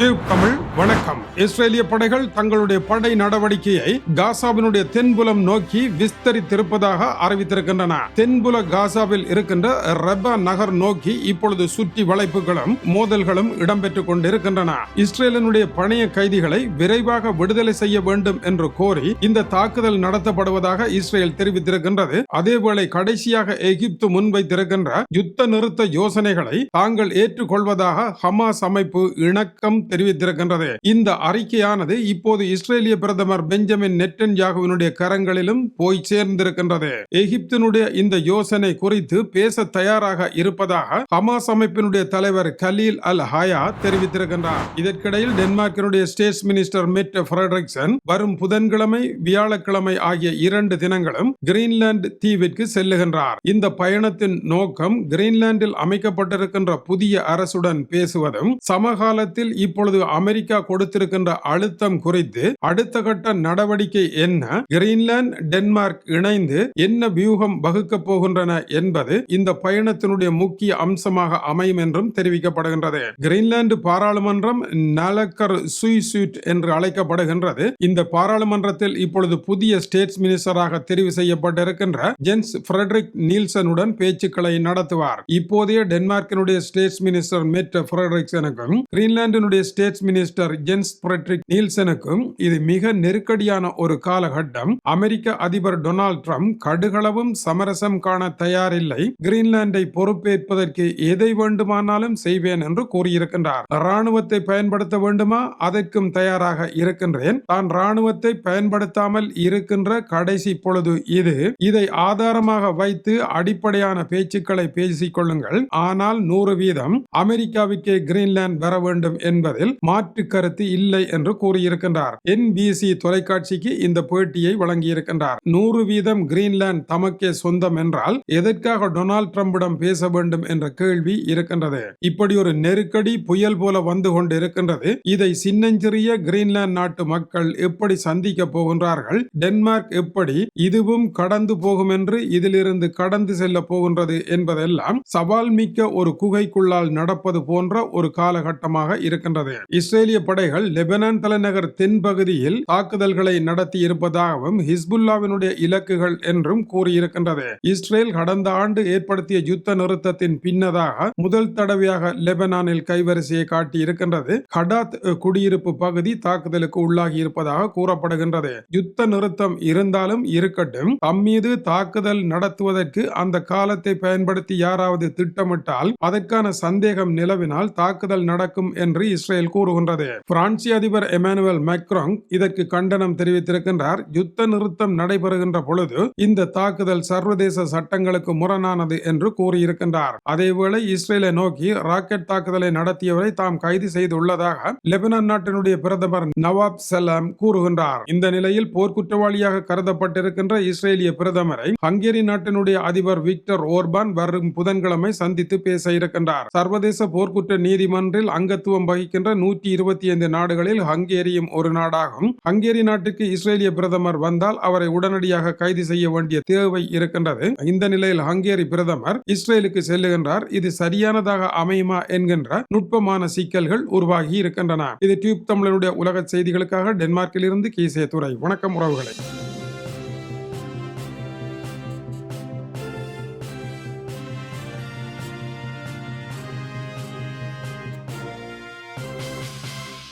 Tube Tamil வணக்கம். இஸ்ரேலிய படைகள் தங்களுடைய படை நடவடிக்கையை காசாவினுடைய தென்புலம் நோக்கி விஸ்தரித்திருப்பதாக அறிவித்திருக்கின்றன. தென்புல காசாவில் இருக்கின்ற ரெபா நகர் நோக்கி இப்பொழுது சுற்றி வளைப்புகளும் மோதல்களும் இடம்பெற்றுக் கொண்டிருக்கின்றன. இஸ்ரேலினுடைய பணைய கைதிகளை விரைவாக விடுதலை செய்ய வேண்டும் என்று கோரி இந்த தாக்குதல் நடத்தப்படுவதாக இஸ்ரேல் தெரிவித்திருக்கின்றது. அதேவேளை கடைசியாக எகிப்து முன்வைத்திருக்கின்ற யுத்த நிறுத்த யோசனைகளை தாங்கள் ஏற்றுக்கொள்வதாக ஹமாஸ் அமைப்பு இணக்கம் தெரிவித்திருக்கின்றது. இந்த அறிக்கையானது இப்போது இஸ்ரேலிய பிரதமர் பெஞ்சமின் நெட்டன்யாகுவினுடைய கரங்களிலும் போய் சேர்ந்திருக்கின்றது. எகிப்தினுடைய இந்த யோசனை குறித்து பேச தயாராக இருப்பதாக ஹமாஸ் அமைப்பினுடைய தலைவர் கலீல் அல் ஹயா தெரிவித்திருக்கின்றார். இதற்கிடையில் டென்மார்க்கினுடைய ஸ்டேட் மினிஸ்டர் மெட் ஃபிரெட்ரிக்சன் வரும் புதன்கிழமை வியாழக்கிழமை ஆகிய இரண்டு தினங்களும் கிரீன்லாந்து தீவிற்கு செல்லுகின்றார். இந்த பயணத்தின் நோக்கம் கிரீன்லாந்தில் அமைக்கப்பட்டிருக்கின்ற புதிய அரசுடன் பேசுவதும் சமகாலத்தில் இப்போ இப்பொழுது அமெரிக்கா கொடுத்திருக்கின்ற அழுத்தம் குறித்து அடுத்த கட்ட நடவடிக்கை என்ன? கிரீன்லாந்து டென்மார்க் இணைந்து என்ன வியூகம் வகுக்க போகின்றன என்பது இந்த பயணத்தினுடைய முக்கிய அம்சமாக அமையும் என்றும் தெரிவிக்கப்படுகின்றது. கிரீன்லாந்து பாராளுமன்றம் நலக்கர் சுயிசூட் என்று அழைக்கப்படுகின்றது. இந்த பாராளுமன்றத்தில் இப்பொழுது புதிய ஸ்டேட்ஸ் மினிஸ்டராக தெரிவு செய்யப்பட்டிருக்கின்ற ஜென்ஸ் ஃபிரெட்ரிக் நீல்சனுடன் பேச்சுக்களை நடத்துவார். இப்போதைய டென்மார்க்கினுடைய ஸ்டேட்ஸ் மினிஸ்டர் மெட் ஃபிரெட்ரிக்சனுக்கும் கிரீன்லாந்தினுடைய ஸ்டேட்ஸ் மினிஸ்டர் ஜென்ஸ் ஃபிரெட்ரிக் நீல்சனுக்கும் இது மிக நெருக்கடியான ஒரு காலகட்டம். அமெரிக்க அதிபர் டொனால்ட் ட்ரம்ப் கடுகளவும் சமரசம் காண தயாரில்லை. கிரீன்லாண்டை பொறுப்பேற்பதற்கு எதை வேண்டுமானாலும் செய்வேன் என்று கூறியிருக்கின்றார். ராணுவத்தை பயன்படுத்த வேண்டுமா? அதற்கும் தயாராக இருக்கின்றேன். தான் ராணுவத்தை பயன்படுத்தாமல் இருக்கின்ற கடைசி பொழுது இது. இதை ஆதாரமாக வைத்து அடிப்படையான பேச்சுக்களை பேசிக் கொள்ளுங்கள். ஆனால் நூறு வீதம். அமெரிக்காவுக்கே கிரீன்லாந்து வர வேண்டும் என்பது என்பதில் மாற்று கருத்து இல்லை என்று கூறியிருக்கின்றார். என்பிசி தொலைக்காட்சிக்கு இந்த பேட்டியை வழங்கியிருக்கின்றார். நூறு வீதம் கிரீன்லாந்து தமக்கே சொந்தம் என்றால் எதற்காக டொனால்ட் ட்ரம்பிடம் பேச வேண்டும் என்ற கேள்வி இருக்கின்றது. இப்படி ஒரு நெருக்கடி புயல் போல வந்து கொண்டு இருக்கின்றது இதை சின்னஞ்சிறிய கிரீன்லாந்து நாட்டு மக்கள் எப்படி சந்திக்க போகின்றார்கள்? டென்மார்க் எப்படி இதுவும் கடந்து போகும் என்று இதிலிருந்து கடந்து செல்ல போகின்றது என்பதெல்லாம் சவால் மிக்க ஒரு குகைக்குள்ளால் நடப்பது போன்ற ஒரு காலகட்டமாக இருக்கின்றது. இஸ்ரேலிய படைகள் லெபனான் தலைநகர் தென்பகுதியில் தாக்குதல்களை நடத்தி இருப்பதாகவும் ஹிஸ்புல்லாவினுடைய இலக்குகள் என்றும் கூறியிருக்கின்றது. இஸ்ரேல் கடந்த ஆண்டு ஏற்படுத்திய யுத்த நிறுத்தத்தின் பின்னதாக முதல் தடவையாக லெபனானில் கைவரிசையை காட்டியிருக்கின்றது. ஹடாத் குடியிருப்பு பகுதி தாக்குதலுக்கு உள்ளாகி இருப்பதாக கூறப்படுகின்றது. யுத்த நிறுத்தம் இருந்தாலும் இருக்கட்டும் தம் மீது தாக்குதல் நடத்துவதற்கு அந்த காலத்தை பயன்படுத்தி யாராவது திட்டமிட்டால் அதற்கான சந்தேகம் நிலவினால் தாக்குதல் நடக்கும் என்று இஸ்ரேல் கூறுகின்றது. பிரான்சிய அதிபர் எமானுவல் மேக்ரோங் இதற்கு கண்டனம் தெரிவித்திருக்கின்றார். யுத்த நிறுத்தம் நடைபெறுகின்ற பொழுது இந்த தாக்குதல் சர்வதேச சட்டங்களுக்கு முரணானது என்று கூறியிருக்கின்றார். அதேவேளை இஸ்ரேலை நோக்கி ராக்கெட் தாக்குதலை நடத்தியவரை தாம் கைது செய்துள்ளதாக லெபனான் நாட்டினுடைய பிரதமர் நவாப் சலாம் கூறுகின்றார். இந்த நிலையில் போர்க்குற்றவாளியாக கருதப்பட்டிருக்கின்ற இஸ்ரேலிய பிரதமரை ஹங்கேரி நாட்டினுடைய அதிபர் விக்டர் ஓர்பான் வரும் புதன்கிழமை சந்தித்து பேச இருக்கின்றார். சர்வதேச போர்க்குற்ற நீதிமன்றில் அங்கத்துவம் வகிக்கின்ற நூற்றி இருபத்தி ஐந்து நாடுகளில் ஹங்கேரியும் ஒரு நாடாகும். ஹங்கேரி நாட்டுக்கு இஸ்ரேலிய பிரதமர் வந்தால் அவரை உடனடியாக கைது செய்ய வேண்டிய தேவை இருக்கின்றது. இந்த நிலையில் ஹங்கேரி பிரதமர் இஸ்ரேலுக்கு செல்லுகின்றார். இது சரியானதாக அமையுமா என்கின்ற நுட்பமான சிக்கல்கள் உருவாகி இருக்கின்றன. இது டியூப் தமிழனுடைய உலக செய்திகளுக்காக டென்மார்க்கில் இருந்து கீசே துறை வணக்கம் உறவுகளை.